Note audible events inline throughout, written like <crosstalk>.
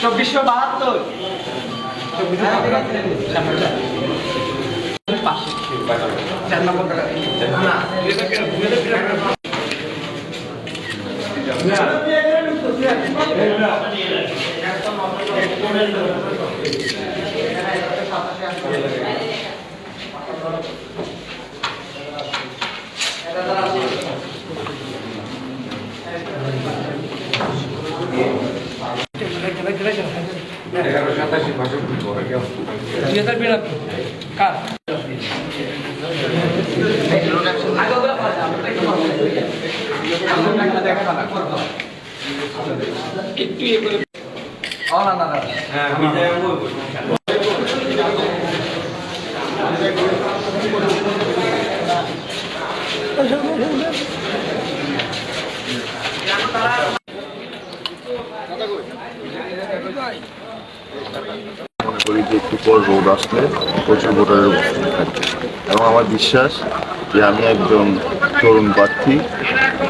চব্বিশশো বাহাত্তর। পাশে চার নম্বর না দুই হাজার বিরানব্বই কার একটু ইয়ে করে না না না করি যে একটু পর রোড আসলে প্রচুর ভোটারের উপস্থিতি থাকবে। এবং আমার বিশ্বাস যে আমি একজন তরুণ প্রার্থী,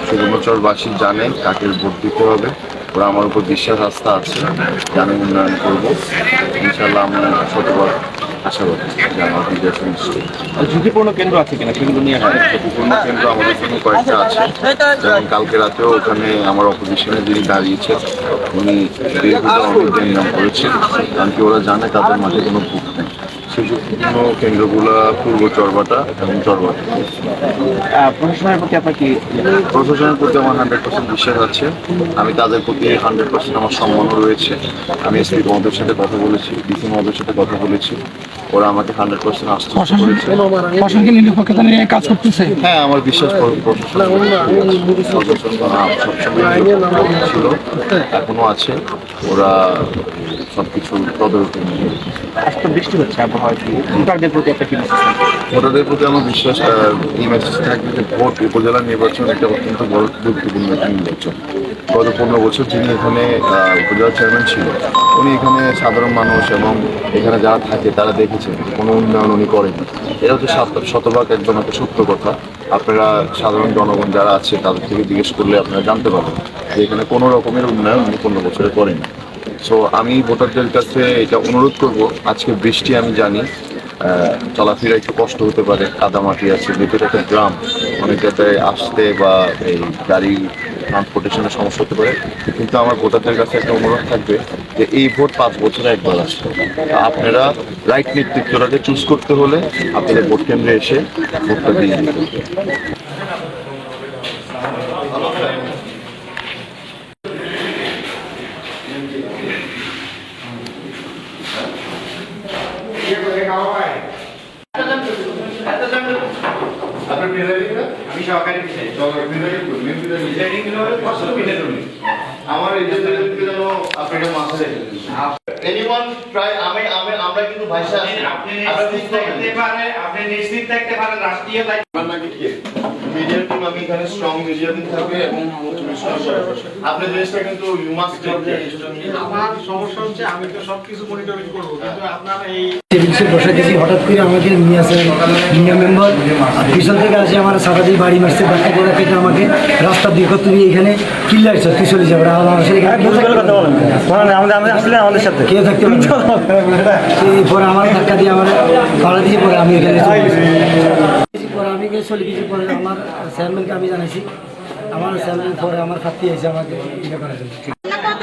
সুবর্ণচরবাসী জানে কাকে ভোট দিতে হবে। ওরা আমার উপর বিশ্বাস আস্থা আছে যে আমি উন্নয়ন করব। ইনশাল্লাহ আমি শতবার আশাবাদী যে আমার সুনিশ্চিত। ঝুঁকিপূর্ণ কেন্দ্র আছে কিনা সেগুলো নিয়ে হয় ঝুঁকিপূর্ণ কেন্দ্র আমাদের জন্য কয়েকটা আছে। যেমন কালকে রাতেও ওখানে আমার অপোজিশনে যিনি দাঁড়িয়েছে উনি দীর্ঘদিন অনেকদিন নাম করেছেন। কারণ কি ওরা জানে তাদের মাঝে কোনো ভোট নেই। সেই কেন্দ্রগুলো পূর্ব চরবাটা এবং চরবাটা। প্রশাসনের প্রতি আপনার কি প্রশাসনের প্রতি আমার হান্ড্রেড পার্সেন্ট বিশ্বাস আছে। আমি তাদের প্রতি হান্ড্রেড পার্সেন্ট আমার সম্মান রয়েছে। আমি এসপি মহোদয়ের সাথে কথা বলেছি ডিসি মহোদয়ের সাথে কথা বলেছি। ওরা আমাকে হান্ড্রেড পার্সেন্ট আশ্বস্ত করেছে। প্রশাসনকে নিরপেক্ষতা নিয়ে কাজ করতেছে? হ্যাঁ আমার বিশ্বাস প্র- প্রশাসন প্রশাসন সবসময় ছিল এখনও আছে। ওরা সবকিছু তদারকি নিয়ে আজকে বৃষ্টি হচ্ছে আবহাওয়া কি? ভোটারদের প্রতি একটা কি ভোটারদের প্রতি আমার বিশ্বাস এই মেসেজ থাকবে যে ভোট উপজেলা নির্বাচন একটা অত্যন্ত বড় গুরুত্বপূর্ণ একটা নির্বাচন। গত পনেরো বছর যিনি এখানে উপজেলা চেয়ারম্যান ছিল উনি এখানে সাধারণ মানুষ এবং এখানে যারা থাকে তারা দেখেছেন যে কোনো উন্নয়ন উনি করেনি এটা হচ্ছে শত- শতভাগ একদম একটা সত্য কথা। আপনারা সাধারণ জনগণ যারা আছে, তাদের থেকে জিজ্ঞেস করলে আপনারা জানতে পারবেন যে এখানে কোনো রকমের উন্নয়ন উনি পনেরো বছরে করেনি সো আমি ভোটারদের কাছে এটা অনুরোধ করব, আজকে বৃষ্টি আমি জানি চলাফেরা একটু কষ্ট হতে পারে, কাদামাটি আছে, ভেতরে একটা গ্রাম অনেক জায়গায় আসতে বা এই গাড়ি ট্রান্সপোর্টেশনের সমস্যা হতে পারে। কিন্তু আমার ভোটারদের কাছে একটা অনুরোধ থাকবে যে এই ভোট পাঁচ বছরে একবার আসবে আপনারা রাইট নেতৃত্বটাকে চুজ করতে হলে আপনাদের ভোট কেন্দ্রে এসে ভোটটা দিয়ে দিতে হবে। আমি সহকারী আমার যেন মাথায় এনিওয়ান ট্রাই আমি আমি আমরা কিন্তু ভাষা আপনি নিশ্চিত থাকতে পারে আপনি নিশ্চিত থাকতে পারেন রাষ্ট্রীয় দায়িত্ব। মিডিয়ার টিম আমি এখানে স্ট্রং মিডিয়া টিম থাকবে এবং আপনি জিনিসটা কিন্তু ইউ মাস্ট আমার সমস্যা হচ্ছে আমি তো সবকিছু মনিটরিং করব কিন্তু আপনার এই টেবিলসে বসে গেছি হঠাৎ করে আমাকে নিয়ে আসে ইন্ডিয়া মেম্বার পিছন থেকে আসে আমার বাড়ি মারছে করে কেটে আমাকে। রাস্তা দিয়ে তুমি এখানে কিল্লা আসছো তুই চলে যাবে আমার আসলে আমাদের সাথে। কেউ থাকতে <laughs> পরে? আমার ধাক্কা দিয়ে আমার ভাড়া দিয়ে পরে আমি এখানে। পরে আমি গিয়ে চলে গেছি পরে আমার চেয়ারম্যানকে আমি জানাইছি। আমার চেয়ারম্যান পরে আমার খাতি এসে আমাকে ইয়ে করার জন্য। কত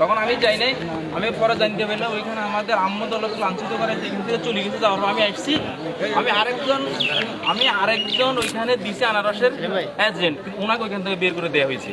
তখন আমি যাই নাই আমি পরে জানতে পারলাম ওইখানে আমাদের আম্মদ দলকে লাঞ্ছিত করে সেখান থেকে চলে গেছে যাওয়ার পর আমি আসছি আমি আরেকজন আমি আরেকজন ওইখানে দিছে আনারসের এজেন্ট ওনাকে ওইখান থেকে বের করে দেওয়া হয়েছে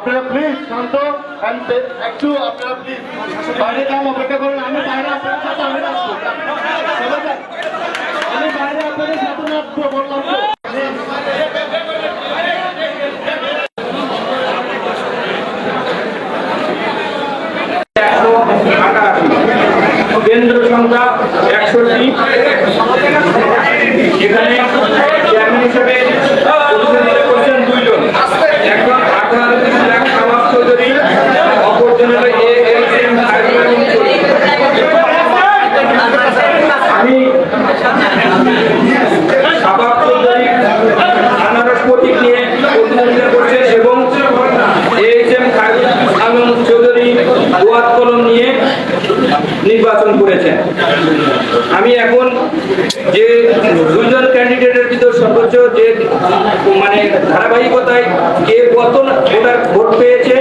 আপনারা প্লিজ শান্ত একটু আপনারা প্লিজ বাইরে যান, অপেক্ষা আমি বাইরে আমি বাইরে আপনাদের সাথে বললাম কেন্দ্র সংখ্যা এখানে চেয়ারম্যান হিসেবে প্রতিনিধিত্ব করছেন দুইজন একজন আঠারো লাখ নবাব চৌধুরী অপরজন হলো এ এস এম আমি সাবাব চৌধুরী আনারস প্রতীক নিয়ে প্রতিদ্বন্দ্বিতা করছেন এবং এইচ এম খায়রুল আলম চৌধুরী দোয়াত কলম নিয়ে নির্বাচন করেছেন আমি এখন যে দুইজন ভিতর সর্বোচ্চ যে মানে ধারাবাহিকতায় কে কত ভোটার ভোট পেয়েছে,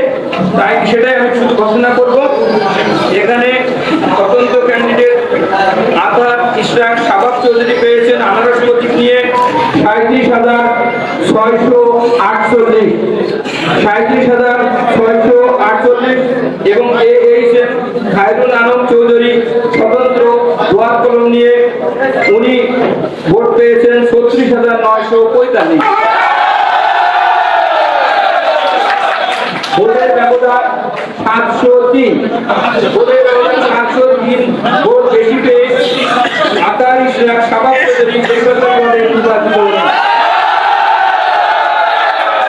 তাই সেটাই আমি শুধু ঘোষণা করব। এখানে স্বতন্ত্র ক্যান্ডিডেট আতার ইশরাক সাবাব চৌধুরী পেয়েছেন আনারস প্রতীক নিয়ে সাঁত্রিশ হাজার ছয়শো আটচল্লিশ। সাঁত্রিশ হাজার ছয়শো আটচল্লিশ এবং A H M Khairul Alam Chowdhury স্বতন্ত্র দোয়ার কলম নিয়ে পেয়েছেন ছত্রিশ হাজার নয়শো পঁয়তাল্লিশ। ভোটের ব্যবধান সাতশো তিন। ভোটের